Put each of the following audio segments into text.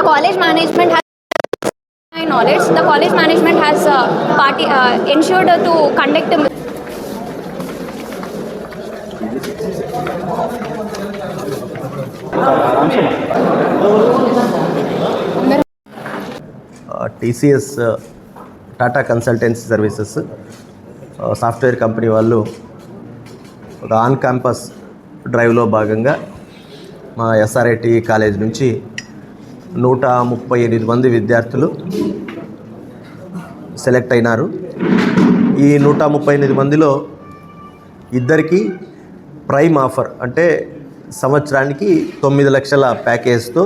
college management has my knowledge. The college management has uh, party uh, ensured to conduct. a- TCS Tata consultancy services software company వాళ్ళు ఒక on campus డ్రైవ్లో భాగంగా మా SRIT college నుంచి నూట ముప్పై ఎనిమిది మంది విద్యార్థులు సెలెక్ట్ అయినారు. ఈ నూట ముప్పై ఎనిమిది మందిలో ఇద్దరికి ప్రైమ్ ఆఫర్ అంటే సంవత్సరానికి తొమ్మిది లక్షల ప్యాకేజ్తో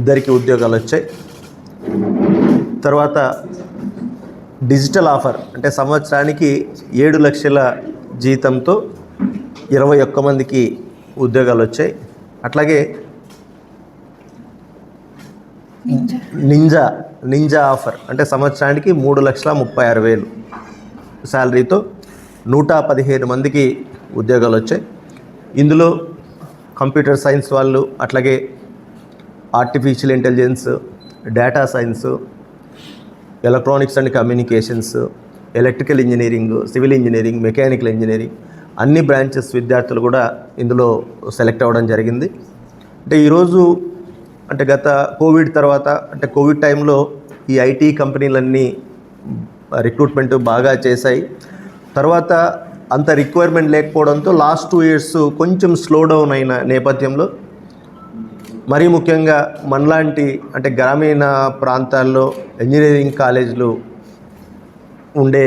ఇద్దరికి ఉద్యోగాలు వచ్చాయి. తర్వాత డిజిటల్ ఆఫర్ అంటే సంవత్సరానికి ఏడు లక్షల జీతంతో ఇరవై ఒక్క మందికి ఉద్యోగాలు వచ్చాయి. అట్లాగే నింజా. Ninja offer. అంటే సంవత్సరానికి మూడు లక్షల ముప్పై ఆరు వేలు. శాలరీతో నూట పదిహేను మందికి ఉద్యోగాలు వచ్చాయి. ఇందులో కంప్యూటర్ సైన్స్ వాళ్ళు అట్లాగే artificial intelligence data science electronics and communications electrical engineering civil engineering mechanical engineering అన్ని బ్రాంచెస్ విద్యార్థులు కూడా ఇందులో సెలెక్ట్ అవ్వడం జరిగింది. అంటే ఈరోజు అంటే గత కోవిడ్ తర్వాత అంటే కోవిడ్ టైంలో ఈ ఐటీ కంపెనీలన్నీ రిక్రూట్మెంట్ బాగా చేశాయి. తర్వాత అంత రిక్వైర్మెంట్ లేకపోవడంతో లాస్ట్ టూ ఇయర్స్ కొంచెం స్లో డౌన్ అయిన నేపథ్యంలో మరీ ముఖ్యంగా మనలాంటి అంటే గ్రామీణ ప్రాంతాల్లో ఇంజనీరింగ్ కాలేజీలు ఉండే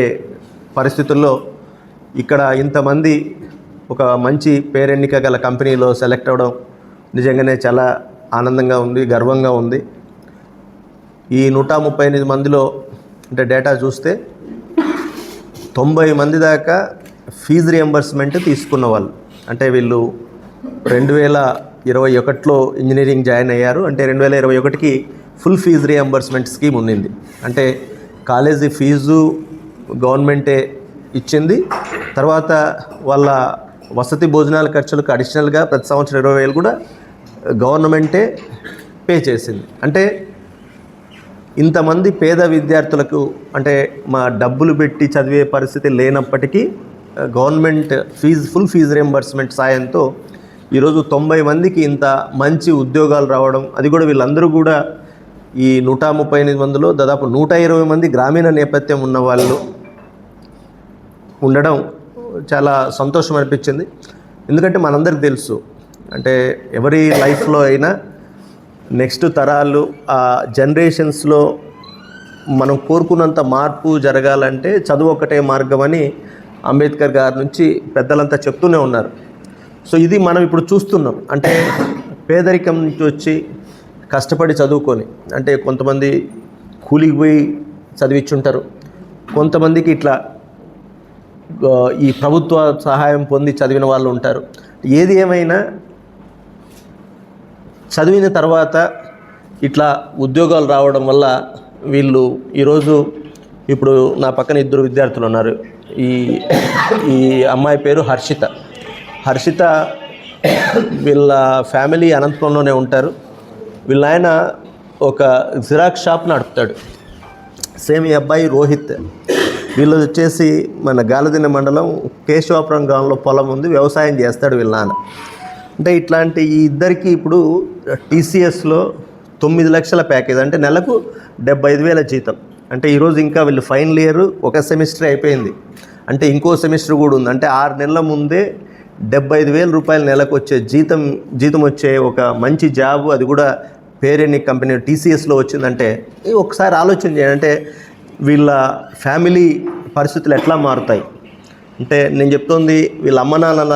పరిస్థితుల్లో ఇక్కడ ఇంతమంది ఒక మంచి పేరెన్నిక గల కంపెనీలో సెలెక్ట్ అవ్వడం నిజంగానే చాలా ఆనందంగా ఉంది గర్వంగా ఉంది. ఈ నూట ముప్పై ఎనిమిది మందిలో అంటే డేటా చూస్తే తొంభై మంది దాకా ఫీజు రియంబర్స్మెంట్ తీసుకున్న వాళ్ళు. అంటే వీళ్ళు రెండు వేల ఇరవై ఒకటిలో ఇంజనీరింగ్ జాయిన్ అయ్యారు. అంటే రెండు వేల ఇరవై ఒకటికి ఫుల్ ఫీజు రియంబర్స్మెంట్ స్కీమ్ ఉండింది అంటే కాలేజీ ఫీజు గవర్నమెంటే ఇచ్చింది. తర్వాత వాళ్ళ వసతి భోజనాల ఖర్చులకు అడిషనల్గా ప్రతి సంవత్సరం ఇరవై వేలు కూడా గవర్నమెంటే పే చేసింది. అంటే ఇంతమంది పేద విద్యార్థులకు అంటే మా డబ్బులు పెట్టి చదివే పరిస్థితి లేనప్పటికీ government fee full fee reimbursement సాయంతో ఈరోజు తొంభై మందికి ఇంత మంచి ఉద్యోగాలు రావడం అది కూడా వీళ్ళందరూ కూడా ఈ నూట ముప్పై ఎనిమిది మందిలో దాదాపు నూట ఇరవై మంది గ్రామీణ నేపథ్యం ఉన్న వాళ్ళు ఉండడం చాలా సంతోషం అనిపించింది. ఎందుకంటే మనందరికి తెలుసు అంటే ఎవరి లైఫ్లో అయినా నెక్స్ట్ తరాలు ఆ జనరేషన్స్లో మనం కోరుకున్నంత మార్పు జరగాలంటే చదువు ఒకటే మార్గం అని అంబేద్కర్ గారి నుంచి పెద్దలంతా చెప్తూనే ఉన్నారు. సో ఇది మనం ఇప్పుడు చూస్తున్నాం. అంటే పేదరికం నుంచి వచ్చి కష్టపడి చదువుకొని అంటే కొంతమంది కూలికి పోయి చదివించుంటారు కొంతమందికి ఇట్లా ఈ ప్రభుత్వ సహాయం పొంది చదివిన వాళ్ళు ఉంటారు. ఏది ఏమైనా చదివిన తర్వాత ఇట్లా ఉద్యోగాలు రావడం వల్ల వీళ్ళు ఈరోజు ఇప్పుడు నా పక్కన ఇద్దరు విద్యార్థులు ఉన్నారు. ఈ ఈ అమ్మాయి పేరు హర్షిత. హర్షిత వీళ్ళ ఫ్యామిలీ అనంతపురంలోనే ఉంటారు. వీళ్ళ ఆయన ఒక జిరాక్స్ షాప్ నడుపుతాడు. సేమ్ ఈ అబ్బాయి రోహిత్. వీళ్ళు వచ్చేసి మన గాలదిన మండలం కేశవాపురం గ్రామంలో పొలం ఉంది వ్యవసాయం చేస్తాడు వీళ్ళ నాన్న. అంటే ఇట్లాంటి ఈ ఇద్దరికి ఇప్పుడు టీసీఎస్లో తొమ్మిది లక్షల ప్యాకేజ్ అంటే నెలకు డెబ్బై ఐదు వేల జీతం. అంటే ఈరోజు ఇంకా వీళ్ళు ఫైనల్ ఇయర్ ఒక సెమిస్టర్ అయిపోయింది. అంటే ఇంకో సెమిస్టర్ కూడా ఉంది. అంటే ఆరు నెలల ముందే డెబ్బై ఐదు వేల రూపాయల నెలకు వచ్చే జీతం జీతం వచ్చే ఒక మంచి జాబ్ అది కూడా పేరెన్ని కంపెనీ టీసీఎస్లో వచ్చిందంటే ఒకసారి ఆలోచన చేయండి. అంటే వీళ్ళ ఫ్యామిలీ పరిస్థితులు ఎట్లా మారుతాయి? అంటే నేను చెప్తోంది వీళ్ళ అమ్మ నాన్నల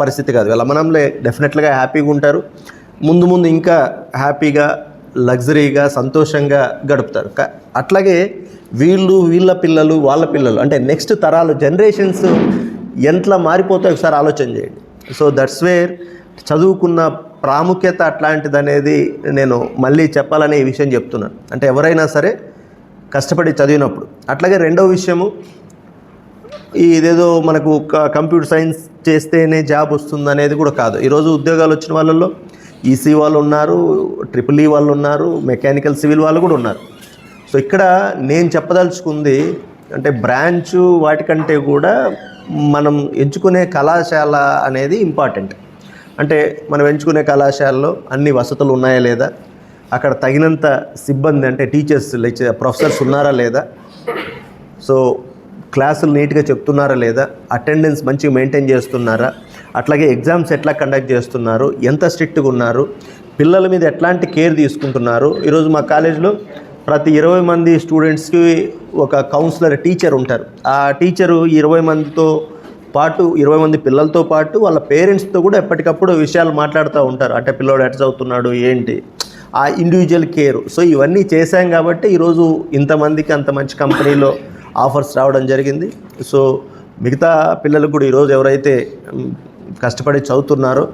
పరిస్థితి కాదు. వీళ్ళ అమ్మ నాన్నలే డెఫినెట్గా హ్యాపీగా ఉంటారు. ముందు ముందు ఇంకా హ్యాపీగా లగ్జరీగా సంతోషంగా గడుపుతారు. అట్లాగే వీళ్ళు వీళ్ళ పిల్లలు వాళ్ళ పిల్లలు అంటే నెక్స్ట్ తరాలు జనరేషన్స్ ఎంతలా మారిపోతాయి ఒకసారి ఆలోచన చేయండి. సో దట్స్ వేర్ చదువుకున్న ప్రాముఖ్యత అట్లాంటిది అనేది నేను మళ్ళీ చెప్పాలనే ఈ విషయం చెప్తున్నాను. అంటే ఎవరైనా సరే కష్టపడి చదివినప్పుడు. అట్లాగే రెండో విషయము ఈ ఇదేదో మనకు కంప్యూటర్ సైన్స్ చేస్తేనే జాబ్ వస్తుంది అనేది కూడా కాదు. ఈరోజు ఉద్యోగాలు వచ్చిన వాళ్ళల్లో ఈసీ వాళ్ళు ఉన్నారు ట్రిపుల్ ఈ వాళ్ళు ఉన్నారు మెకానికల్ సివిల్ వాళ్ళు కూడా ఉన్నారు. సో ఇక్కడ నేను చెప్పదలుచుకుంది అంటే బ్రాంచ్ వాటికంటే కూడా మనం ఎంచుకునే కళాశాల అనేది ఇంపార్టెంట్. అంటే మనం ఎంచుకునే కళాశాలలో అన్ని వసతులు ఉన్నాయా లేదా? అక్కడ తగినంత సిబ్బంది అంటే టీచర్స్ లెక్చర్ ప్రొఫెసర్స్ ఉన్నారా లేదా? సో క్లాసులు నీట్గా చెప్తున్నారా లేదా? అటెండెన్స్ మంచిగా మెయింటైన్ చేస్తున్నారా? అట్లాగే ఎగ్జామ్స్ ఎట్లా కండక్ట్ చేస్తున్నారు? ఎంత స్ట్రిక్ట్గా ఉన్నారు? పిల్లల మీద ఎట్లాంటి కేర్ తీసుకుంటున్నారు? ఈరోజు మా కాలేజీలో ప్రతి ఇరవై మంది స్టూడెంట్స్కి ఒక కౌన్సిలర్ టీచర్ ఉంటారు. ఆ టీచరు ఇరవై మందితో పాటు ఇరవై మంది పిల్లలతో పాటు వాళ్ళ పేరెంట్స్తో కూడా ఎప్పటికప్పుడు విషయాలు మాట్లాడుతూ ఉంటారు. అంటే పిల్లోడు ఎట్లా చదువుతున్నాడు ఏంటి? ఆ ఇండివిజువల్ కేర్ సో ఇవన్నీ చేశాం కాబట్టి ఈరోజు ఇంతమందికి అంత మంచి కంపెనీలో ఆఫర్స్ రావడం జరిగింది. సో మిగతా పిల్లలకు కూడా ఈరోజు ఎవరైతే కష్టపడి చదువుతున్నారో